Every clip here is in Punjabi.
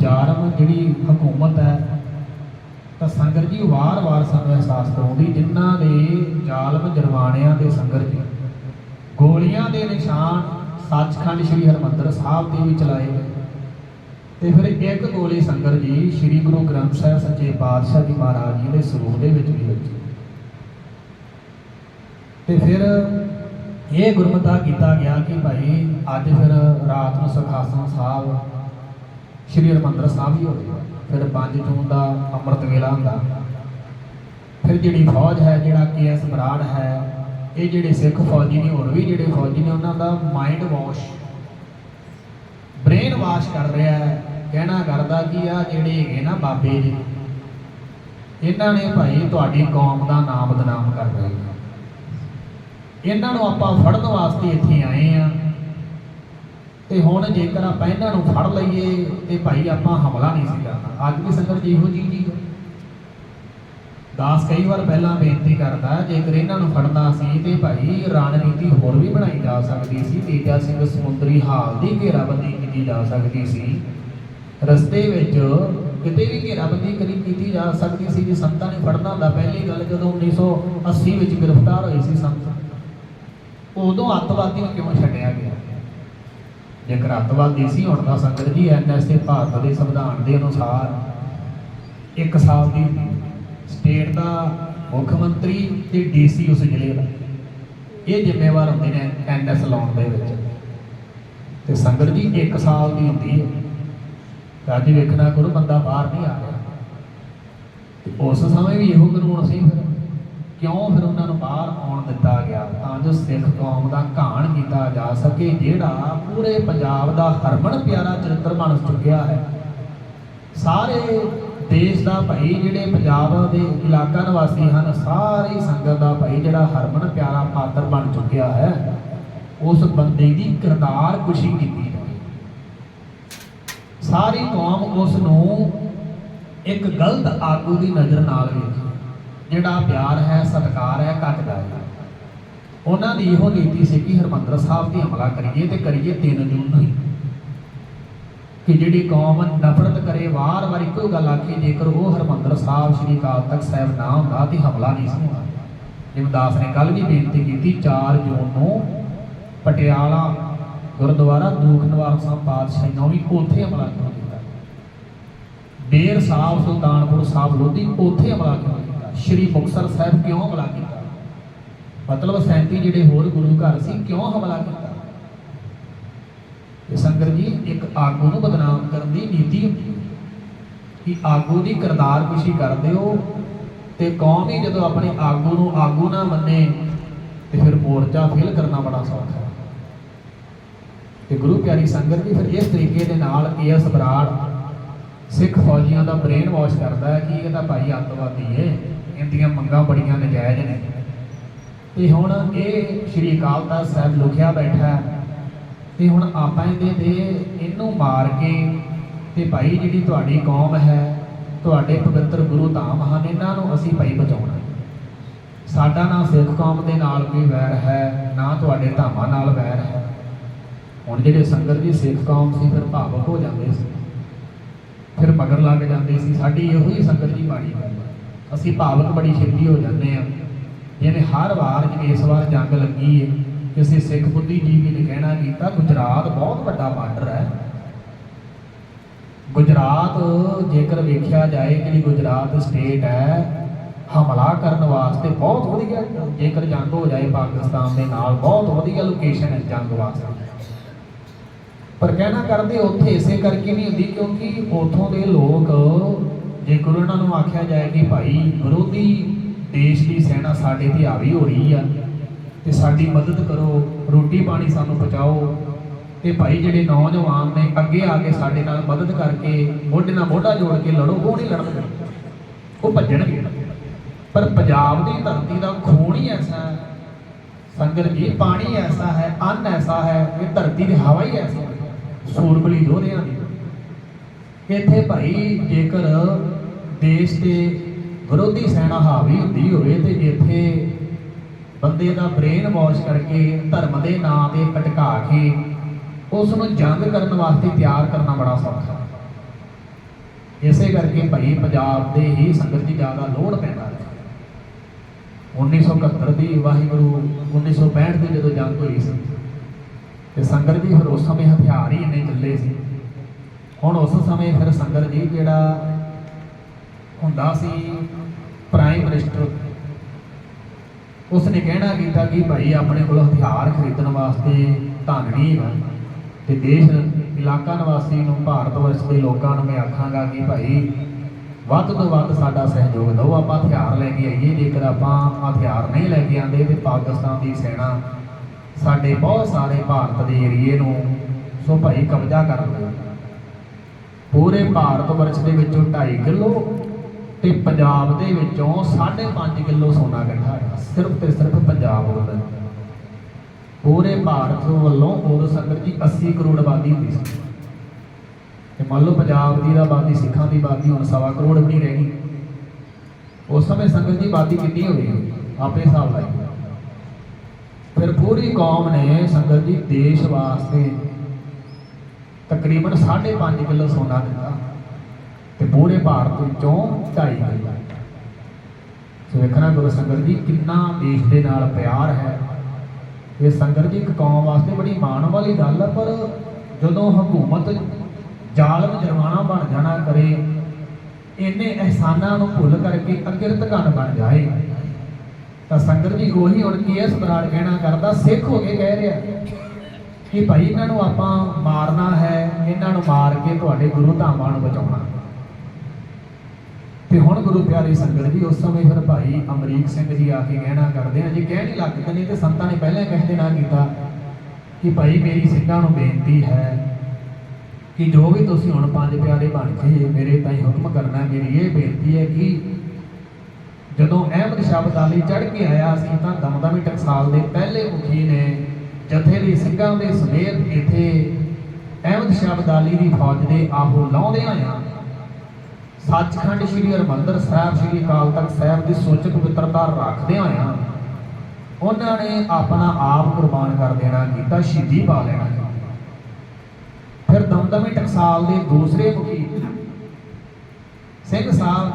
ਜਾਰਮ ਜਿਹੜੀ ਹਕੂਮਤ ਹੈ, ਤਾਂ ਸੰਗਤ ਜੀ ਵਾਰ-ਵਾਰ ਸਾਨੂੰ ਅਹਿਸਾਸ ਕਰਾਉਂਦੀ, ਜਿਨ੍ਹਾਂ ਦੇ ਜ਼ਾਲਮ ਜਰਵਾਣਿਆਂ ਤੇ ਸੰਗਤ ਜੀ, ਗੋਲੀਆਂ ਦੇ ਨਿਸ਼ਾਨ ਸੱਚਖੰਡ ਸ੍ਰੀ ਹਰਮੰਦਰ ਸਾਹਿਬ ਦੇ ਵੀ ਚਲਾਏ ਗਏ। ਤੇ ਫਿਰ ਇੱਕ ਗੋਲੀ ਸੰਗਤ ਜੀ ਸ੍ਰੀ ਗੁਰੂ ਗ੍ਰੰਥ ਸਾਹਿਬ ਸੱਚੇ ਪਾਤਸ਼ਾਹ ਜੀ ਮਹਾਰਾਜ ਜੀ ਦੇ ਸਰੂਪ ਦੇ ਵਿੱਚ ਵੀ ਵੱਜੀ ਤੇ ਫਿਰ ਇਹ ਗੁਰਮਤਾ ਕੀਤਾ ਗਿਆ ਕਿ ਭਾਈ ਅੱਜ ਫਿਰ ਰਾਤ ਨੂੰ ਸੁਖਾਸਨ ਸਾਹਿਬ ਸ੍ਰੀ ਹਰਿਮੰਦਰ ਸਾਹਿਬ ਹੀ ਹੋਵੇਗਾ ਫਿਰ 5 ਜੂਨ ਦਾ ਅੰਮ੍ਰਿਤ ਵੇਲਾ ਹੁੰਦਾ। ਫਿਰ ਜਿਹੜੀ ਫੌਜ ਹੈ, ਜਿਹੜਾ ਕੇਐਸ ਬਰਾੜ ਹੈ, ਇਹ ਜਿਹੜੇ ਸਿੱਖ ਫੌਜੀ ਨੇ, ਹੋਰ ਵੀ ਜਿਹੜੇ ਫੌਜੀ ਨੇ, ਉਹਨਾਂ ਦਾ ਮਾਈਂਡ ਵਾਸ਼ ਬ੍ਰੇਨ ਵਾਸ਼ ਕਰ ਰਿਹਾ ਹੈ। ਕਹਿਣਾ ਕਰਦਾ ਕਿ ਆ, ਜਿਹੜੇ ਹੈਗੇ ਨਾ ਬਾਬੇ ਜੀ, ਇਹਨਾਂ ਨੇ ਭਾਈ ਤੁਹਾਡੀ ਕੌਮ ਦਾ ਨਾਮ ਬਦਨਾਮ ਕਰ ਰਹੇ ਇਹਨਾਂ ਨੂੰ ਆਪਾਂ ਫੜਨ ਵਾਸਤੇ ਇੱਥੇ ਆਏ ਆ ਤੇ ਹੁਣ ਜੇਕਰ ਆਪਾਂ ਇਹਨਾਂ ਨੂੰ ਫੜ ਲਈਏ, ਤੇ ਭਾਈ ਆਪਾਂ ਹਮਲਾ ਨਹੀਂ ਸੀ ਕਰਨਾ। ਅੱਜ ਵੀ ਸੰਗਤ ਜੀ ਇਹੋ ਜੀ ਜੀ ਦਾਸ ਕਈ ਵਾਰ ਪਹਿਲਾਂ ਬੇਨਤੀ ਕਰਦਾ, ਜੇਕਰ ਇਹਨਾਂ ਨੂੰ ਫੜਨਾ ਸੀ, ਤੇ ਭਾਈ ਰਣਨੀਤੀ ਹੋਰ ਵੀ ਬਣਾਈ ਜਾ ਸਕਦੀ ਸੀ। ਤੇਜਾ ਸਿੰਘ ਸਮੁੰਦਰੀ ਹਾਲ ਦੀ ਘੇਰਾਬੰਦੀ ਕੀਤੀ ਜਾ ਸਕਦੀ ਸੀ। ਰਸਤੇ ਵਿੱਚ ਕਿਤੇ ਵੀ ਘੇਰਾਬੰਦੀ ਕਰੀ ਕੀਤੀ ਜਾ ਸਕਦੀ ਸੀ, ਜੇ ਸੰਤਾਂ ਨੇ ਫੜਨਾ ਹੁੰਦਾ, ਪਹਿਲੀ ਗੱਲ ਜਦੋਂ 1980 ਵਿੱਚ ਗ੍ਰਿਫਤਾਰ ਹੋਏ ਸੀ ਸੰਤ। ਉਦੋਂ ਅੱਤਵਾਦੀ ਕਿਉਂ ਛੱਡਿਆ ਗਿਆ? ਜੇਕਰ ਅੱਤਵਾਦੀ ਸੀ, ਹੁਣ ਤਾਂ ਸੰਗਤ ਜੀ ਐਨਐਸਏ ਭਾਰਤ ਦੇ ਸੰਵਿਧਾਨ ਦੇ ਅਨੁਸਾਰ ਇੱਕ ਸਾਲ ਦੀ ਸਟੇਟ ਦਾ ਮੁੱਖ ਮੰਤਰੀ ਤੇ ਡੀਸੀ ਉਸ ਜ਼ਿਲ੍ਹੇ ਦਾ। ਇਹ ਜ਼ਿੰਮੇਵਾਰ ਹੁੰਦੇ ਨੇ ਐਨਐਸ ਲਾਉਣ ਦੇ ਵਿੱਚ। ਤੇ ਸੰਗਤ ਜੀ, ਇੱਕ ਸਾਲ ਦੀ ਹੁੰਦੀ ਹੈ। ਤੇ ਅੱਜ ਵੇਖਣਾ ਕਰੋ ਬੰਦਾ ਬਾਹਰ ਨਹੀਂ ਆ ਰਿਹਾ। ਉਸ ਸਮੇਂ ਵੀ ਇਹੋ ਕਾਨੂੰਨ ਸੀ ਫਿਰ। ਕਿਉਂ ਫਿਰ ਉਹਨਾਂ ਨੂੰ ਬਾਹਰ ਆਉਣ ਦਿੱਤਾ ਗਿਆ? ਤਾਂ ਜੋ ਸਿੱਖ ਕੌਮ ਦਾ ਘਾਣ ਕੀਤਾ ਜਾ ਸਕੇ, ਜਿਹੜਾ ਪੂਰੇ ਪੰਜਾਬ ਦਾ ਹਰਮਨ ਪਿਆਰਾ ਚਰਿੱਤਰ ਬਣ ਚੁੱਕਿਆ ਹੈ। ਸਾਰੇ ਦੇਸ਼ ਦਾ ਭਾਈ ਜਿਹੜੇ ਪੰਜਾਬ ਦੇ ਇਲਾਕਾ ਨਿਵਾਸੀ ਹਨ, ਸਾਰੀ ਸੰਗਤ ਦਾ ਭਾਈ ਜਿਹੜਾ ਹਰਮਨ ਪਿਆਰਾ ਪਾਤਰ ਬਣ ਚੁੱਕਿਆ ਹੈ, ਉਸ ਬੰਦੇ ਦੀ ਕਿਰਦਾਰ ਖੁਸ਼ੀ ਕੀਤੀ ਸਾਰੀ ਕੌਮ ਉਸ ਨੂੰ ਇੱਕ ਗਲਤ ਆਗੂ ਦੀ ਨਜ਼ਰ ਨਾਲ ਵੇਖੇ। ਜਿਹੜਾ ਪਿਆਰ ਹੈ, ਸਤਿਕਾਰ ਹੈ ਘਟਦਾ ਹੈ। ਉਹਨਾਂ ਦੀ ਇਹੋ ਨੀਤੀ ਸੀ ਕਿ ਹਰਮੰਦਰ ਸਾਹਿਬ ਤੇ ਹਮਲਾ ਕਰੀਏ ਤੇ ਕਰੀਏ 3 ਜੂਨ ਨੂੰ ਹੀ। ਕਿ ਜਿਹੜੀ ਕੌਮ ਨਫ਼ਰਤ ਕਰੇ ਵਾਰ-ਵਾਰ ਇੱਕੋ ਗੱਲ ਆਖੀ, ਜੇਕਰ ਉਹ ਹਰਮੰਦਰ ਸਾਹਿਬ, ਸ੍ਰੀ ਅਕਾਲ ਤਖਤ ਸਾਹਿਬ ਨਾ ਹੁੰਦਾ ਤੇ ਹਮਲਾ ਨਹੀਂ ਸੀ ਹੋਣਾ ਜਿਵੇਂ ਨੇ ਕੱਲ ਵੀ ਬੇਨਤੀ ਕੀਤੀ 4 ਜੂਨ ਨੂੰ ਪਟਿਆਲਾ, ਗੁਰਦੁਆਰਾ, ਦੂਖ ਨਿਵਾਰਨ ਸਾਹਿਬ ਪਾਤਸ਼ਾਹੀ ਨੂੰ ਵੀ ਉੱਥੇ ਹਮਲਾ ਕਿਉਂ ਕੀਤਾ? ਬੇਰ ਸਾਹਿਬ, ਸੁਲਤਾਨਪੁਰ ਸਾਹਿਬ ਲੋਧੀ ਉੱਥੇ ਹਮਲਾ ਕਿਉਂ ਕੀਤਾ? ਸ਼੍ਰੀ ਮੁਕਤਸਰ ਸਾਹਿਬ ਕਿਉਂ ਹਮਲਾ ਕੀਤਾ? ਮਤਲਬ 37 ਜਿਹੜੇ ਹੋਰ ਗੁਰੂ ਘਰ ਸੀ, ਕਿਉਂ ਹਮਲਾ ਕੀਤਾ? ਇਹ ਸੰਗਤ ਜੀ, ਇੱਕ ਆਗੂ ਨੂੰ ਬਦਨਾਮ ਕਰਨ ਦੀ ਨੀਤੀ ਹੁੰਦੀ ਹੈ ਕਿ ਆਗੂ ਦੀ ਕਿਰਦਾਰ ਕੁਸ਼ੀ ਕਰਦੇ ਹੋ ਤੇ ਕੌਮ ਹੀ ਜਦੋਂ ਆਪਣੇ ਆਗੂ ਨੂੰ ਆਗੂ ਨਾ ਮੰਨੇ ਤੇ ਫਿਰ ਮੋਰਚਾ ਫੇਲ ਕਰਨਾ ਬੜਾ ਸੌਖਾ ਹੈ। ਤੇ ਗੁਰੂ ਪਿਆਰੀ ਸੰਗਤ ਜੀ, ਫਿਰ ਇਸ ਤਰੀਕੇ ਦੇ ਨਾਲ ਏਐਸ ਬਰਾੜ ਸਿੱਖ ਫੌਜੀਆਂ ਦਾ ਬ੍ਰੇਨ ਵਾਸ਼ ਕਰਦਾ ਹੈ ਕਿ ਇਹ ਤਾਂ ਭਾਈ ਅੱਤਵਾਦੀ ਹੈ। ਇਹਦੀਆਂ ਮੰਗਾਂ ਬੜੀਆਂ ਨਜਾਇਜ਼ ਨੇ। ਤੇ ਹੁਣ ਇਹ ਸ਼੍ਰੀ ਅਕਾਲ ਤਖਤ ਸਾਹਿਬ ਲੁਕਿਆ ਬੈਠਾ ਹੈ। ਤੇ ਹੁਣ ਆਪਾਂ ਇਹਦੇ ਤੇ ਇਹਨੂੰ ਮਾਰ ਕੇ ਤੇ ਭਾਈ ਜਿਹੜੀ ਤੁਹਾਡੀ ਕੌਮ ਹੈ, ਤੁਹਾਡੇ ਪਵਿੱਤਰ ਗੁਰੂ ਧਾਮ ਹਨ ਇਹਨਾਂ ਨੂੰ ਅਸੀਂ ਭਾਈ ਬਚਾਉਣਾ ਸਾਡਾ ਨਾ ਸਿੱਖ ਕੌਮ ਦੇ ਨਾਲ ਕੋਈ ਵੈਰ ਹੈ, ਨਾ ਤੁਹਾਡੇ ਧਾਮਾਂ ਨਾਲ ਵੈਰ ਹੈ। ਹੁਣ ਜਿਹੜੇ ਸੰਗਤ ਦੀ ਸਿੱਖ ਕੌਮ ਸੀ, ਫਿਰ ਭਾਵਕ ਹੋ ਜਾਂਦੇ ਸੀ। ਫਿਰ ਮਗਰ ਲੱਗ ਜਾਂਦੇ ਸੀ। ਸਾਡੀ ਇਹੋ ਹੀ ਸੰਗਤ ਦੀ ਬਾਣੀ ਹੈ। ਅਸੀਂ ਭਾਵਕ ਬੜੀ ਛੇਤੀ ਹੋ ਜਾਂਦੇ ਆ ਜਿਵੇਂ ਹਰ ਵਾਰ ਜਿਵੇਂ ਇਸ ਵਾਰ ਜੰਗ ਲੱਗੀ ਹੈ ਕਿਸੇ ਸਿੱਖ ਬੁੱਧੀਜੀਵੀ ਨੇ ਕਹਿਣਾ ਕੀਤਾ, ਗੁਜਰਾਤ ਬਹੁਤ ਵੱਡਾ ਬਾਰਡਰ ਹੈ। ਗੁਜਰਾਤ ਜੇਕਰ ਵੇਖਿਆ ਜਾਏ, ਜਿਹੜੀ ਗੁਜਰਾਤ ਸਟੇਟ ਹੈ, ਹਮਲਾ ਕਰਨ ਵਾਸਤੇ ਬਹੁਤ ਵਧੀਆ, ਜੇਕਰ ਜੰਗ ਹੋ ਜਾਏ ਪਾਕਿਸਤਾਨ ਦੇ ਨਾਲ, ਬਹੁਤ ਵਧੀਆ ਲੋਕੇਸ਼ਨ ਹੈ ਜੰਗ ਵਾਸਤੇ। ਪਰ ਕਹਿਣਾ ਕਰਦੇ ਉੱਥੇ ਇਸੇ ਕਰਕੇ ਨਹੀਂ ਹੁੰਦੀ, ਕਿਉਂਕਿ ਉਥੋਂ ਦੇ ਲੋਕ ਜੇਕਰ ਉਹਨਾਂ ਨੂੰ ਆਖਿਆ ਜਾਏ ਕਿ ਭਾਈ ਵਿਰੋਧੀ ਦੇਸ਼ ਦੀ ਸੈਨਾ ਸਾਡੇ ਤੇ ਹਾਵੀ ਹੋ ਰਹੀ ਆ, ਤੇ ਸਾਡੀ ਮਦਦ ਕਰੋ, ਰੋਟੀ ਪਾਣੀ ਸਾਨੂੰ ਪਹੁੰਚਾਓ, ਤੇ ਭਾਈ ਜਿਹੜੇ ਨੌਜਵਾਨ ਨੇ ਅੱਗੇ ਆ ਕੇ ਸਾਡੇ ਨਾਲ ਮਦਦ ਕਰਕੇ ਮੋਢੇ ਨਾਲ ਮੋਢਾ ਜੋੜ ਕੇ ਲੜੋ, ਉਹ ਨਹੀਂ ਲੜਨਗੇ। ਉਹ ਭੱਜਣਗੇ। ਪਰ ਪੰਜਾਬ ਦੀ ਧਰਤੀ ਦਾ ਖੂਨ ਹੀ ਐਸਾ ਹੈ। ਸੰਗਤ ਜੀ, ਪਾਣੀ ਐਸਾ ਹੈ, ਅੰਨ ਐਸਾ ਹੈ, ਇਹ ਧਰਤੀ ਦੀ ਹਵਾ ਹੀ ਐਸੀ ਹੈ। ਸੂਰਬਲੀ ਯੋਧਿਆਂ ਦੀ। ਇੱਥੇ ਭਾਈ ਜੇਕਰ ਦੇਸ਼ ਦੇ ਵਿਰੋਧੀ ਸੈਨਾ ਹਾਵੀ ਹੁੰਦੀ ਹੋਵੇ ਤੇ ਇੱਥੇ ਬੰਦੇ ਦਾ ਬ੍ਰੇਨ ਵਾਸ਼ ਕਰਕੇ ਧਰਮ ਦੇ ਨਾਂ ਤੇ ਭਟਕਾ ਕੇ ਉਸ ਨੂੰ ਜੰਗ ਕਰਨ ਵਾਸਤੇ ਤਿਆਰ ਕਰਨਾ ਬੜਾ ਸੌਖਾ ਇਸੇ ਕਰਕੇ ਭਾਈ ਪੰਜਾਬ ਦੇ ਹੀ ਸੰਗਤ ਦੀ ਜ਼ਿਆਦਾ ਲੋੜ ਪੈਂਦਾ ਹੈ। 1971 ਦੀ ਵਾਹਿਗੁਰੂ 1965 ਦੀ ਜਦੋਂ ਜੰਗ ਹੋਈ ਸੀ, ਤੇ ਸੰਗਤ ਦੀ ਹਰੋਸਾ ਉਸ ਹਥਿਆਰ ਹੀ ਇੰਨੇ ਚੱਲੇ ਸੀ। ਹੁਣ ਉਸ ਸਮੇਂ ਫਿਰ ਸੰਗਤ ਜੀ ਜਿਹੜਾ ਹੁੰਦਾ ਸੀ ਪ੍ਰਾਈਮ ਮਿਨਿਸਟਰ ਉਸਨੇ ਕਹਿਣਾ ਕੀਤਾ ਕਿ ਭਾਈ ਆਪਣੇ ਕੋਲ ਹਥਿਆਰ ਖਰੀਦਣ ਵਾਸਤੇ ਧਨ ਨਹੀਂ ਹੈ ਤੇ ਦੇਸ਼ ਇਲਾਕਾ ਨਿਵਾਸੀ ਨੂੰ ਭਾਰਤ ਵਰਸ਼ ਦੇ ਲੋਕਾਂ ਨੂੰ ਮੈਂ ਆਖਾਂਗਾ ਕਿ ਭਾਈ ਵੱਧ ਤੋਂ ਵੱਧ ਸਾਡਾ ਸਹਿਯੋਗ ਦਿਓ, ਆਪਾਂ ਹਥਿਆਰ ਲੈ ਕੇ ਆਈਏ, ਜੇਕਰ ਆਪਾਂ ਹਥਿਆਰ ਨਹੀਂ ਲੈ ਕੇ ਆਂਦੇ ਤੇ ਪਾਕਿਸਤਾਨ ਦੀ ਸੈਨਾ ਸਾਡੇ ਬਹੁਤ ਸਾਰੇ ਭਾਰਤ ਦੇ ਏਰੀਏ ਨੂੰ ਸੋ ਭਾਈ ਕਬਜ਼ਾ ਕਰ ਲਵੇ ਪੂਰੇ ਭਾਰਤ ਵਰਸ਼ ਦੇ ਵਿੱਚੋਂ 2.5 ਕਿਲੋ ਤੇ ਪੰਜਾਬ ਦੇ ਵਿੱਚੋਂ 5.5 ਕਿਲੋ ਸੋਨਾ ਇਕੱਠਾ ਹੈ। ਸਿਰਫ ਤੇ ਸਿਰਫ ਪੰਜਾਬ ਵੱਲੋਂ। ਪੂਰੇ ਭਾਰਤ ਵੱਲੋਂ ਉਦੋਂ ਸੰਗਤ ਜੀ 80 ਕਰੋੜ ਆਬਾਦੀ ਹੁੰਦੀ ਸੀ। ਤੇ ਮੰਨ ਲਓ ਪੰਜਾਬ ਦੀ ਦਾ ਆਬਾਦੀ, ਸਿੱਖਾਂ ਦੀ ਆਬਾਦੀ ਹੁਣ ਸਵਾ ਕਰੋੜ ਵੀ ਨਹੀਂ ਰਹਿ ਗਈ। ਉਸ ਸਮੇਂ ਸੰਗਤ ਦੀ ਆਬਾਦੀ ਕਿੰਨੀ ਹੋਈ ਆਪੇ ਹਿਸਾਬ ਲਾਈ ਫਿਰ ਪੂਰੀ ਕੌਮ ਨੇ ਸੰਗਤ ਜੀ ਦੇਸ਼ ਵਾਸਤੇ ਤਕਰੀਬਨ 5.5 ਕਿਲੋ ਸੋਨਾ ਦਿੱਤਾ ਤੇ ਪੂਰੇ ਭਾਰਤ ਵਿੱਚੋਂ 2.5 ਕਿਲੋ ਸੋ ਵੇਖਣਾ ਗੁਰੂ ਸੰਗਤ ਜੀ, ਕਿੰਨਾ ਦੇਸ਼ ਦੇ ਨਾਲ ਪਿਆਰ ਹੈ। ਇਹ ਸੰਗਤ ਜੀ ਇੱਕ ਕੌਮ ਵਾਸਤੇ ਬੜੀ ਮਾਣ ਵਾਲੀ ਗੱਲ ਹੈ, ਪਰ ਜਦੋਂ ਹਕੂਮਤ ਜ਼ਾਲਮ ਜਰਮਾਨਾ ਬਣ ਜਾਣਾ ਕਰੇ, ਇੰਨੇ ਅਹਿਸਾਨਾਂ ਨੂੰ ਭੁੱਲ ਕਰਕੇ ਅਕਿਰਤ ਘਨ ਬਣ ਜਾਏ, ਤਾਂ ਸੰਗਤ ਜੀ ਉਹੀ ਹੁਣ ਕੀ ਇਸ ਬਰਾੜ ਕਹਿਣਾ ਕਰਦਾ, ਸਿੱਖ ਹੋ ਕੇ ਕਹਿ ਰਿਹਾ। ਕਿ ਭਾਈ ਇਹਨਾਂ ਨੂੰ ਆਪਾਂ ਮਾਰਨਾ ਹੈ, ਇਹਨਾਂ ਨੂੰ ਮਾਰ ਕੇ ਤੁਹਾਡੇ ਗੁਰੂ ਧਾਮਾਂ ਨੂੰ ਬਚਾਉਣਾ। ਤੇ ਹੁਣ ਗੁਰੂ ਪਿਆਰੀ ਸੰਗਤ ਜੀ, ਉਸ ਸਮੇਂ ਫਿਰ ਭਾਈ ਅਮਰੀਕ ਸਿੰਘ ਜੀ ਆ ਕੇ ਕਹਿਣਾ ਕਰਦੇ ਆ, ਜੀ ਕਹਿ ਨਹੀਂ ਲੱਗਦੇ ਤੇ ਸੰਤਾਂ ਨੇ ਪਹਿਲਾਂ ਹੀ ਕਹਿ ਦੇਣਾ ਕੀਤਾ ਕਿ ਭਾਈ ਮੇਰੀ ਸਿੰਘਾਂ ਨੂੰ ਬੇਨਤੀ ਹੈ ਕਿ ਜੋ ਵੀ ਤੁਸੀਂ ਹੁਣ ਪੰਜ ਪਿਆਰੇ ਬਣ ਕੇ ਮੇਰੇ ਤਾਈ ਹੁਕਮ ਕਰਨਾ, ਮੇਰੀ ਇਹ ਬੇਨਤੀ ਹੈ ਕਿ ਜਦੋਂ ਅਹਿਮਦ ਸ਼ਾਹ ਅਬਦਾਲੀ ਚੜ ਕੇ ਆਇਆ ਸੀ ਤਾਂ ਦਮਦਮੀ ਟਕਸਾਲ ਦੇ ਪਹਿਲੇ ਮੁਖੀ ਨੇ ਜਥੇ ਦੇ ਸਿੰਘਾਂ ਦੇ ਸਮੇਤ ਇੱਥੇ ਅਹਿਮਦ ਸ਼ਾਹ ਅਬਦਾਲੀ ਦੀ ਫੌਜ ਦੇ ਆਹੋ ਲਾਉਂਦੇ ਆਇਆ ਸੱਚਖੰਡ ਸ੍ਰੀ ਹਰਿਮੰਦਰ ਸਾਹਿਬ, ਸ੍ਰੀ ਅਕਾਲ ਤਖਤ ਸਾਹਿਬ ਦੀ ਸੋਚ ਪਵਿੱਤਰਤਾ ਰੱਖਦੇ ਹੋਇਆ ਉਹਨਾਂ ਨੇ ਆਪਣਾ ਆਪ ਕੁਰਬਾਨ ਕਰ ਦੇਣਾ ਕੀਤਾ, ਸ਼ਹੀਦੀ ਪਾ ਲੈਣਾ ਫਿਰ ਦਮਦਮੀ ਟਕਸਾਲ ਦੇ ਦੂਸਰੇ ਮੁਖੀ ਸਿੰਘ ਸਾਹਿਬ,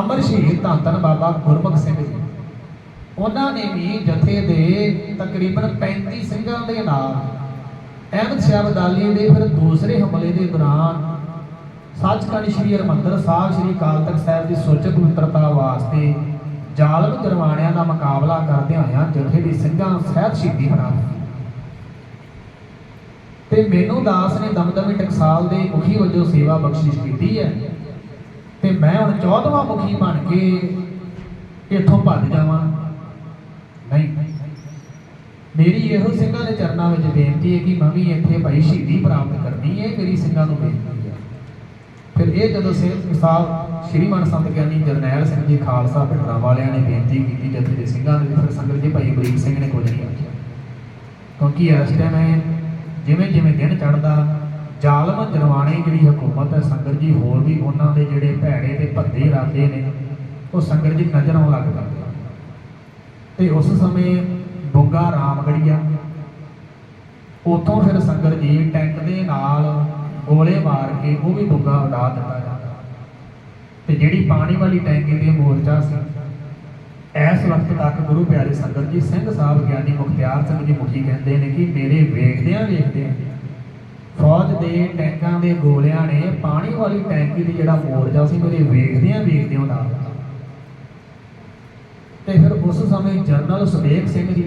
ਅਮਰ ਸ਼ਹੀਦ ਧੰਨ ਧੰਨ ਬਾਬਾ ਗੁਰਮੁਖ ਸਿੰਘ ਜੀ। ਉਹਨਾਂ ਨੇ ਵੀ ਜਥੇ ਦੇ ਤਕਰੀਬਨ 35 ਸਿੰਘਾਂ ਦੇ ਨਾਲ ਅਹਿਮਦ ਸ਼ਾਹ ਅਬਦਾਲੀ ਦੇ ਫਿਰ ਦੂਸਰੇ ਹਮਲੇ ਦੇ ਦੌਰਾਨ ਸੱਚਖੰਡ ਸ੍ਰੀ ਹਰਿਮੰਦਰ ਸਾਹਿਬ, ਸ੍ਰੀ ਅਕਾਲ ਤਖਤ ਸਾਹਿਬ ਦੀ ਸੋਚ ਪਵਿੱਤਰਤਾ ਵਾਸਤੇ ਜ਼ਾਲਮ ਜਰਵਾਣਿਆਂ ਦਾ ਮੁਕਾਬਲਾ ਕਰਦੇ ਹੋਇਆ ਜਥੇ ਦੀ ਸਿੰਘਾਂ ਸਹਿਤ ਸ਼ਹੀਦੀ ਬਣਾ ਤੇ ਮੈਨੂੰ ਦਾਸ ਨੇ ਦਮਦਮੀ ਟਕਸਾਲ ਦੇ ਮੁਖੀ ਵਜੋਂ ਸੇਵਾ ਬਖਸ਼ਿਸ਼ ਕੀਤੀ ਹੈ ਤੇ ਮੈਂ ਹੁਣ 14ਵਾਂ ਮੁਖੀ ਬਣ ਕੇ ਇੱਥੋਂ ਭੱਜ ਜਾਵਾਂ। ਨਹੀਂ। ਮੇਰੀ ਇਹੋ ਸਿੰਘਾਂ ਦੇ ਚਰਨਾਂ ਵਿੱਚ ਬੇਨਤੀ ਹੈ ਕਿ ਮੈਂ ਵੀ ਇੱਥੇ ਭਾਈ ਸ਼ਹੀਦੀ ਪ੍ਰਾਪਤ ਕਰਨੀ ਹੈ, ਇਹ ਮੇਰੀ ਸਿੰਘਾਂ ਨੂੰ ਬੇਨਤੀ ਹੈ। ਫਿਰ ਇਹ ਜਦੋਂ ਸਿੰਘ ਸਾਹਿਬ ਸ਼੍ਰੀਮਾਨ ਸੰਤ ਗਿਆਨੀ ਜਰਨੈਲ ਸਿੰਘ ਜੀ ਖਾਲਸਾ ਭਿੰਡਰਾਂ ਵਾਲਿਆਂ ਨੇ ਬੇਨਤੀ ਕੀਤੀ ਜਥੇ ਦੇ ਸਿੰਘਾਂ ਦੇ ਫਿਰ ਸੰਗਤ ਜੀ ਭਾਈ ਬਰੀਕ ਸਿੰਘ ਨੇ ਕੁਝ ਨਹੀਂ ਆਖਿਆ। ਕਿਉਂਕਿ ਇਸ ਟਾਈਮ ਹੈ ਜਿਵੇਂ ਜਿਵੇਂ ਦਿਨ ਚੜ੍ਹਦਾ, ਜ਼ਾਲਮ ਜਰਵਾਣੇ ਜਿਹੜੀ ਹਕੂਮਤ ਹੈ, ਸੰਗਤ ਜੀ ਹੋਰ ਵੀ ਉਹਨਾਂ ਦੇ ਜਿਹੜੇ ਭੈੜੇ ਤੇ ਭੱਦੇ ਇਰਾਦੇ ਨੇ, ਉਹ ਸੰਗਤ ਜੀ ਨਜ਼ਰ ਆਉਣ ਲੱਗ ਪੈਂਦੇ ਤੇ ਉਸ ਸਮੇਂ ਬੁੱਗਾ ਰਾਮਗੜੀਆ। ਉਥੋਂ ਫਿਰ ਸੰਗਤ ਜੀ ਟੈਂਕ ਦੇ ਨਾਲ ਗੋਲੇ ਮਾਰ ਕੇ ਉਹ ਵੀ ਬੁੱਗਾ ਉਡਾ ਦਿੱਤਾ ਜਾਂਦਾ। ਤੇ ਜਿਹੜੀ ਪਾਣੀ ਵਾਲੀ ਟੈਂਕੀ ਤੇ ਮੋਰਚਾ ਸੀ, ਇਸ ਵਕਤ ਤੱਕ ਗੁਰੂ ਪਿਆਰੇ ਸੰਗਤ ਜੀ ਸਿੰਘ ਸਾਹਿਬ ਗਿਆਨੀ ਮੁਖਤਿਆਰ ਸਿੰਘ ਜੀ ਮੁਖੀ ਕਹਿੰਦੇ ਨੇ ਕਿ ਮੇਰੇ ਵੇਖਦਿਆਂ ਵੇਖਦਿਆਂ ਫੌਜ ਦੇ ਟੈਂਕਾਂ ਦੇ ਗੋਲਿਆਂ ਨੇ ਪਾਣੀ ਵਾਲੀ ਟੈਂਕੀ ਦੀ ਜਿਹੜਾ ਮੋਰਚਾ ਸੀ, ਮੇਰੇ ਵੇਖਦਿਆਂ ਵੇਖਦਿਆਂ ਉਡਾ ਤੇ ਫਿਰ ਉਸ ਸਮੇਂ ਜਨਰਲ ਸੁਬੇਗ ਸਿੰਘ ਜੀ,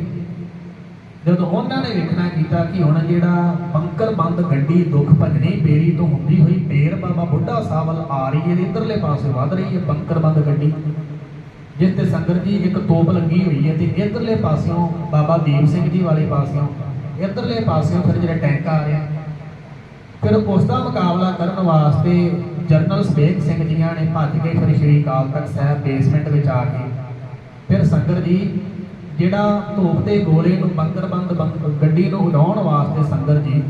ਜਦੋਂ ਉਹਨਾਂ ਨੇ ਲਿਖਣਾ ਕੀਤਾ ਕਿ ਹੁਣ ਜਿਹੜਾ ਬੰਕਰ ਬੰਦ ਗੱਡੀ ਦੁੱਖ ਭਜਣੀ ਬੇਰੀ ਤੋਂ ਹੁੰਦੀ ਹੋਈ ਬੇਰ ਬਾਬਾ ਬੁੱਢਾ ਸਾਹਿਬ ਵੱਲ ਆ ਰਹੀ ਹੈ ਤੇ ਇਧਰਲੇ ਪਾਸੇ ਵੱਧ ਰਹੀ ਹੈ ਬੰਕਰ ਬੰਦ ਗੱਡੀ, ਜਿਸ ਤੇ ਸੰਗਤ ਜੀ ਇੱਕ ਤੋਪ ਲੱਗੀ ਹੋਈ ਹੈ ਤੇ ਇਧਰਲੇ ਪਾਸਿਓਂ ਬਾਬਾ ਦੀਪ ਸਿੰਘ ਜੀ ਵਾਲੇ ਪਾਸਿਓਂ, ਇਧਰਲੇ ਪਾਸਿਓਂ ਫਿਰ ਜਿਹੜਾ ਟੈਂਕ ਆ ਰਿਹਾ, ਫਿਰ ਉਸ ਦਾ ਮੁਕਾਬਲਾ ਕਰਨ ਵਾਸਤੇ ਜਨਰਲ ਸੁਬੇਗ ਸਿੰਘ ਜੀਆਂ ਨੇ ਭੱਜ ਕੇ ਫਿਰ ਸ਼੍ਰੀ ਅਕਾਲ ਤਖਤ ਸਾਹਿਬ ਬੇਸਮੈਂਟ ਵਿੱਚ ਆ ਕੇ ਫਿਰ ਸੰਗਤ ਜੀ, ਜਿਹੜਾ ਧੂਪ ਦੇ ਗੋਲੇ ਨੂੰ ਬੰਕਰ ਬੰਦ ਗੱਡੀ ਨੂੰ ਉਡਾਉਣ ਵਾਸਤੇ ਸੰਗਤ ਜੀ,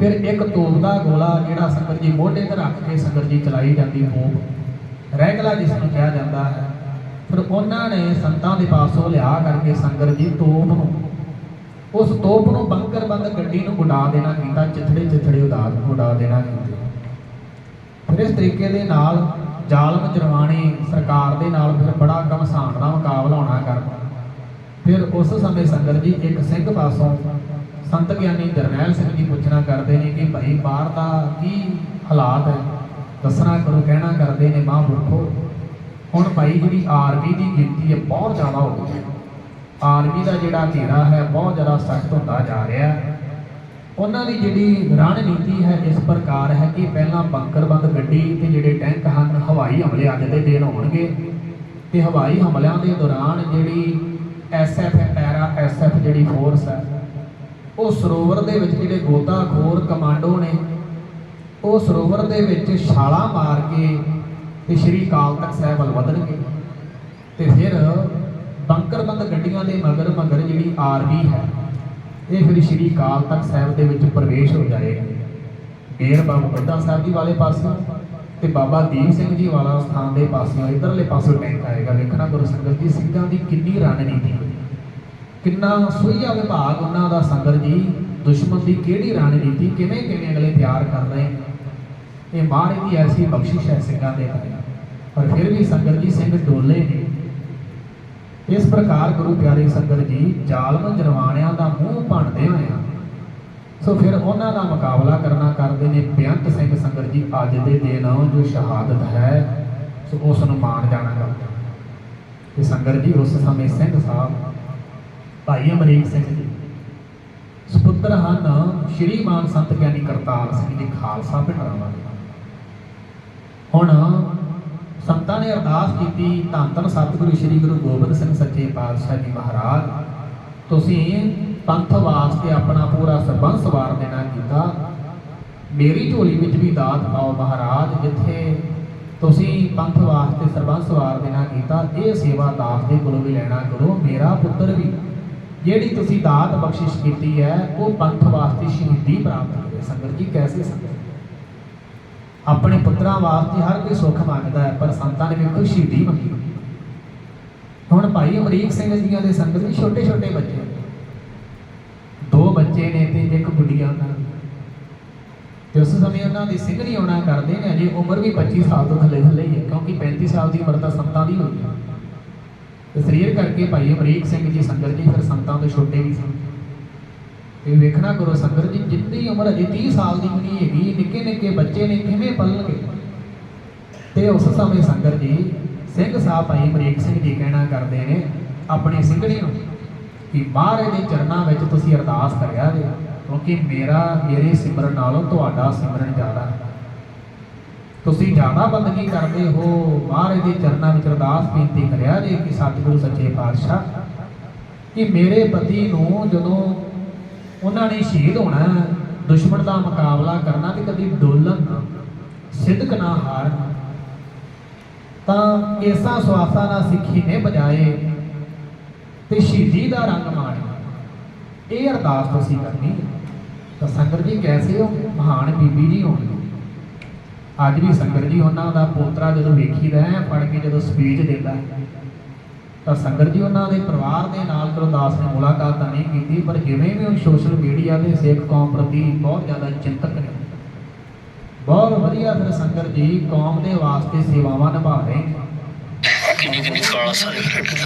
ਫਿਰ ਇੱਕ ਤੋਪ ਦਾ ਗੋਲਾ ਜਿਹੜਾ ਸੰਗਤ ਜੀ ਮੋਢੇ ਤੇ ਰੱਖ ਕੇ ਸੰਗਤ ਜੀ ਚਲਾਈ ਜਾਂਦੀ ਧੂਪ। ਰੈਗਲਾ ਜਿਸ ਨੂੰ ਕਿਹਾ ਜਾਂਦਾ ਹੈ। ਫਿਰ ਉਹਨਾਂ ਨੇ ਸੰਤਾਂ ਦੇ ਪਾਸੋਂ ਲਿਆ ਕਰਕੇ ਸੰਗਤ ਜੀ ਤੋਪ ਨੂੰ, ਉਸ ਤੋਪ ਨੂੰ ਬੰਕਰਬੰਦ ਗੱਡੀ ਨੂੰ ਉਡਾ ਦੇਣਾ ਕੀਤਾ, ਚਿਥੜੇ ਚਿਥੜੇ ਉਡਾ ਉਡਾ ਦੇਣਾ ਕੀਤਾ। ਫਿਰ ਇਸ ਤਰੀਕੇ ਦੇ ਨਾਲ ਜ਼ਾਲਮ ਜਰਵਾਣੀ ਸਰਕਾਰ ਦੇ ਨਾਲ ਫਿਰ ਬੜਾ ਘਮਸਾਨ ਦਾ ਮੁਕਾਬਲਾ ਹੋਣਾ ਕਰ। ਫਿਰ ਉਸ ਸਮੇਂ ਸੰਗਤ ਜੀ ਇੱਕ ਸਿੰਘ ਪਾਸੋਂ ਸੰਤ ਗਿਆਨੀ ਜਰਨੈਲ ਸਿੰਘ ਜੀ ਪੁੱਛਣਾ ਕਰਦੇ ਨੇ ਕਿ ਭਾਈ ਬਾਹਰ ਦਾ ਕੀ ਹਾਲਾਤ ਹੈ? ਦੱਸਣਾ ਕਰੋ, ਕਹਿਣਾ ਕਰਦੇ ਨੇ ਮਹਾਂਪੁਰਖੋ ਹੁਣ ਭਾਈ ਜਿਹੜੀ ਆਰਮੀ ਦੀ ਗਿਣਤੀ ਹੈ ਬਹੁਤ ਜ਼ਿਆਦਾ ਹੋ ਗਈ ਆਰਮੀ ਦਾ ਜਿਹੜਾ ਘੇਰਾ ਹੈ, ਬਹੁਤ ਜ਼ਿਆਦਾ ਸਖਤ ਹੁੰਦਾ ਜਾ ਰਿਹਾ ਹੈ। ਉਹਨਾਂ ਦੀ ਜਿਹੜੀ ਰਣਨੀਤੀ ਹੈ ਇਸ ਪ੍ਰਕਾਰ ਹੈ ਕਿ ਪਹਿਲਾਂ ਬੰਕਰਬੰਦ ਗੱਡੀ ਤੇ ਜਿਹੜੇ ਟੈਂਕ ਹਨ, ਹਵਾਈ ਹਮਲੇ ਅੱਜ ਦੇ ਦਿਨ ਹੋਣਗੇ ਤੇ ਹਵਾਈ ਹਮਲਿਆਂ ਦੇ ਦੌਰਾਨ ਜਿਹੜੀ ਐਸਐਫ ਪੈਰਾ ਐਸਐਫ ਜਿਹੜੀ ਫੋਰਸ ਹੈ, ਉਹ ਸਰੋਵਰ ਦੇ ਵਿੱਚ ਜਿਹੜੇ ਗੋਤਾਖੋਰ ਕਮਾਂਡੋ ਨੇ, ਉਹ ਸਰੋਵਰ ਦੇ ਵਿੱਚ ਛਾਲਾਂ ਮਾਰ ਕੇ ਤੇ ਸ਼੍ਰੀ ਅਕਾਲ ਤਖਤ ਸਾਹਿਬ ਵੱਲ ਵਧਣਗੇ ਤੇ ਫਿਰ ਬੰਕਰਬੰਦ ਗੱਡੀਆਂ ਦੇ ਮਗਰ ਮਗਰ ਜਿਹੜੀ ਆਰਮੀ ਹੈ ਇਹ ਫਿਰ ਸ਼੍ਰੀ ਅਕਾਲ ਤਖਤ ਸਾਹਿਬ ਦੇ ਵਿੱਚ ਪ੍ਰਵੇਸ਼ ਹੋ ਜਾਏਗਾ ਡੇਰ ਬਾਬਾ ਬੁੱਢਾ ਸਾਹਿਬ ਜੀ ਵਾਲੇ ਪਾਸਿਓਂ ਤੇ ਬਾਬਾ ਦੀਪ ਸਿੰਘ ਜੀ ਵਾਲਾ ਸਥਾਨ ਦੇ ਪਾਸਿਓਂ ਇਧਰਲੇ ਪਾਸਿਓਂ ਟੈਂਕ ਆਏਗਾ। ਵੇਖਣਾ ਗੁਰੂ ਸੰਗਤ ਜੀ, ਸਿੰਘਾਂ ਦੀ ਕਿੰਨੀ ਰਣਨੀਤੀ ਕਿੰਨਾ ਸੁਈਆ ਵਿਭਾਗ ਉਹਨਾਂ ਦਾ ਸੰਗਤ ਜੀ, ਦੁਸ਼ਮਣ ਦੀ ਕਿਹੜੀ ਰਣਨੀਤੀ, ਕਿਵੇਂ ਕਿਵੇਂ ਅਗਲੇ ਤਿਆਰ ਕਰ ਰਹੇ ਇਹ ਮਹਾਰਾਜ ਦੀ ਐਸੀ ਬਖਸ਼ਿਸ਼ ਹੈ ਸਿੰਘਾਂ ਦੇ ਪਰ ਫਿਰ ਵੀ ਸੰਗਤ ਜੀ, ਸਿੰਘ ਡੋਲੇ ਨੇ। ਇਸ ਪ੍ਰਕਾਰ ਗੁਰੂ ਪਿਆਰੇ ਸੰਗਤ ਜੀ ਜ਼ਾਲਮ ਜਰਵਾਣਿਆਂ ਦਾ ਮੂੰਹ ਭੰਨਦੇ ਹੋਇਆ ਸੋ ਫਿਰ ਉਹਨਾਂ ਦਾ ਮੁਕਾਬਲਾ ਕਰਨਾ ਕਰਦੇ ਨੇ ਬੇਅੰਤ ਸਿੰਘ ਸੰਗਤ ਜੀ ਅੱਜ ਦੇ ਦਿਨ ਜੋ ਸ਼ਹਾਦਤ ਹੈ, ਸੋ ਉਸ ਨੂੰ ਮਾਣ ਜਾਣਾ ਕਰਦਾ ਤੇ ਸੰਗਤ ਜੀ ਉਸ ਸਮੇਂ ਸਿੰਘ ਸਾਹਿਬ, ਭਾਈ ਅਮਰੀਕ ਸਿੰਘ ਜੀ, ਸੁਪੁੱਤਰ ਹਨ ਸ਼੍ਰੀਮਾਨ ਸੰਤ ਗਿਆਨੀ ਕਰਤਾਰ ਸਿੰਘ ਜੀ, ਖਾਲਸਾ ਪਿੰਡਰਾਵਾ ਹੁਣ ਸੰਤਾਂ ਨੇ ਅਰਦਾਸ ਕੀਤੀ, ਧੰਨ ਧੰਨ ਸਤਿਗੁਰੂ ਸ੍ਰੀ ਗੁਰੂ ਗੋਬਿੰਦ ਸਿੰਘ ਸੱਚੇ ਪਾਤਸ਼ਾਹ ਜੀ ਮਹਾਰਾਜ। ਤੁਸੀਂ ਪੰਥ ਵਾਸਤੇ ਆਪਣਾ ਪੂਰਾ ਸਰਬੰਸ ਵਾਰ ਦੇਣਾ ਕੀਤਾ। ਮੇਰੀ ਝੋਲੀ ਵਿੱਚ ਵੀ ਦਾਤ ਪਾਓ ਮਹਾਰਾਜ, ਜਿੱਥੇ ਤੁਸੀਂ ਪੰਥ ਵਾਸਤੇ ਸਰਬੰਸ ਵਾਰ ਦੇਣਾ ਕੀਤਾ, ਇਹ ਸੇਵਾ ਦਾਸ ਦੇ ਕੋਲੋਂ ਵੀ ਲੈਣਾ ਕਰੋ, ਮੇਰਾ ਪੁੱਤਰ ਵੀ। ਜਿਹੜੀ ਤੁਸੀਂ ਦਾਤ ਬਖਸ਼ਿਸ਼ ਕੀਤੀ ਹੈ, ਉਹ ਪੰਥ ਵਾਸਤੇ ਸ਼ਹੀਦੀ ਪ੍ਰਾਪਤ ਕਰੇ। ਸੰਗਤ ਜੀ, ਕੈਸੇ ਸੰਗਤ? ਆਪਣੇ ਪੁੱਤਰਾਂ ਵਾਸਤੇ ਹਰ ਕੋਈ ਸੁੱਖ ਮੰਗਦਾ ਹੈ, ਪਰ ਸੰਤਾਂ ਨੇ ਵੇਖੋ ਸ਼ਹੀਦੀ ਮੰਗੀ। ਹੁਣ ਭਾਈ ਅਮਰੀਕ ਸਿੰਘ ਜੀਆਂ ਦੇ ਸੰਗਤ ਵੀ ਛੋਟੇ ਛੋਟੇ ਬੱਚੇ ਦੋ ਬੱਚੇ ਨੇ ਤੇ ਇੱਕ ਗੁੱਡੀਆ ਦਾ। ਤੇ ਉਸ ਸਮੇਂ ਉਹਨਾਂ ਦੀ ਸਿੰਘਣੀ ਆਉਣਾ ਕਰਦੇ ਨੇ, ਅਜੇ ਉਮਰ ਵੀ 25 ਸਾਲ ਤੋਂ ਥੱਲੇ ਥੱਲੇ ਹੀ ਹੈ ਕਿਉਂਕਿ 35 ਸਾਲ ਦੀ ਉਮਰ ਤਾਂ ਸੰਤਾਂ ਦੀ ਹੁੰਦੀ ਹੈ ਤੇ ਸਰੀਰ ਕਰਕੇ ਭਾਈ ਅਮਰੀਕ ਸਿੰਘ ਜੀ ਸੰਗਤ ਜੀ ਫਿਰ ਸੰਤਾਂ ਤੋਂ ਛੋਟੇ ਵੀ ਸਨ। ਤੇ ਵੇਖਣਾ ਗੁਰੂ ਸੰਗਤ ਜੀ, ਜਿੰਨੀ ਉਮਰ ਅਜੇ 30 ਸਾਲ ਦੀ ਵੀ ਹੈਗੀ, ਨਿੱਕੇ ਨਿੱਕੇ ਬੱਚੇ ਨੇ ਕਿਵੇਂ ਪਲਣਗੇ? ਤੇ ਉਸ ਸਮੇਂ ਸੰਗਤ ਜੀ, ਸਿੰਘ ਸਾਹਿਬ ਭਾਈ ਅਮਰੀਕ ਸਿੰਘ ਜੀ ਕਹਿਣਾ ਕਰਦੇ ਨੇ ਆਪਣੀ ਸਿੰਘਣੀ ਨੂੰ ਕਿ ਮਹਾਰਾਜ ਦੇ ਚਰਨਾਂ ਵਿੱਚ ਤੁਸੀਂ ਅਰਦਾਸ ਕਰਿਆ ਜੇ, ਕਿਉਂਕਿ ਮੇਰਾ, ਮੇਰੇ ਸਿਮਰਨ ਨਾਲੋਂ ਤੁਹਾਡਾ ਸਿਮਰਨ ਜ਼ਿਆਦਾ। ਤੁਸੀਂ ਜ਼ਿਆਦਾ ਬੰਦਗੀ ਕਰਦੇ ਹੋ, ਮਹਾਰਾਜ ਦੇ ਚਰਨਾਂ ਵਿੱਚ ਅਰਦਾਸ ਬੇਨਤੀ ਕਰਿਆ ਜੇ ਕਿ ਸਤਿਗੁਰੂ ਸੱਚੇ ਪਾਤਸ਼ਾਹ, ਕਿ ਮੇਰੇ ਪਤੀ ਨੂੰ ਜਦੋਂ ਉਹਨਾਂ ਨੇ ਸ਼ਹੀਦ ਹੋਣਾ ਦੁਸ਼ਮਣ ਦਾ ਮੁਕਾਬਲਾ ਕਰਨਾ ਤੇ ਕਦੀ ਡੋਲਣ ਨਾ। ਸਿੱਧਕ ਨਾ ਹਾਰਨ ਤਾਂ ਕੇਸਾ ਸਵਾਸਾ ਨਾ ਸਿੱਖੀ ਨੇ ਬਜਾਏ ਤੇ ਸ਼ਹੀਦੀ ਦਾ ਰੰਗ ਮਾਣੇ। ਇਹ ਅਰਦਾਸ ਤੁਸੀਂ ਕਰਨੀ ਤਾਂ ਸੰਗਤ ਜੀ ਕੈਸੇ ਹੋ? ਮਹਾਨ ਬੀਬੀ ਜੀ ਹੋਣੀ। ਅੱਜ ਵੀ ਸੰਗਤ ਜੀ ਉਹਨਾਂ ਦਾ ਪੋਤਰਾ ਜਦੋਂ ਵੇਖੀਦਾ ਹੈ, ਫੜ ਕੇ ਜਦੋਂ ਸਪੀਚ ਦਿੰਦਾ ਤਾਂ ਸੰਗਤ ਜੀ ਉਹਨਾਂ ਦੇ ਪਰਿਵਾਰ ਦੇ ਨਾਲ ਗੁਰਦਾਸ ਨੇ ਮੁਲਾਕਾਤ ਤਾਂ ਨਹੀਂ ਕੀਤੀ, ਪਰ ਜਿਵੇਂ ਵੀ ਉਹ ਸੋਸ਼ਲ ਮੀਡੀਆ ਤੇ ਸਿੱਖ ਕੌਮ ਪ੍ਰਤੀ ਬਹੁਤ ਜ਼ਿਆਦਾ ਚਿੰਤਕ ਨੇ। ਬਹੁਤ ਵਧੀਆ ਫਿਰ ਸੰਗਤ ਜੀ ਕੌਮ ਦੇ ਵਾਸਤੇ ਸੇਵਾਵਾਂ ਨਿਭਾ ਰਹੇ ਨੇ। ਕਾਲਾ ਸਾਰੀ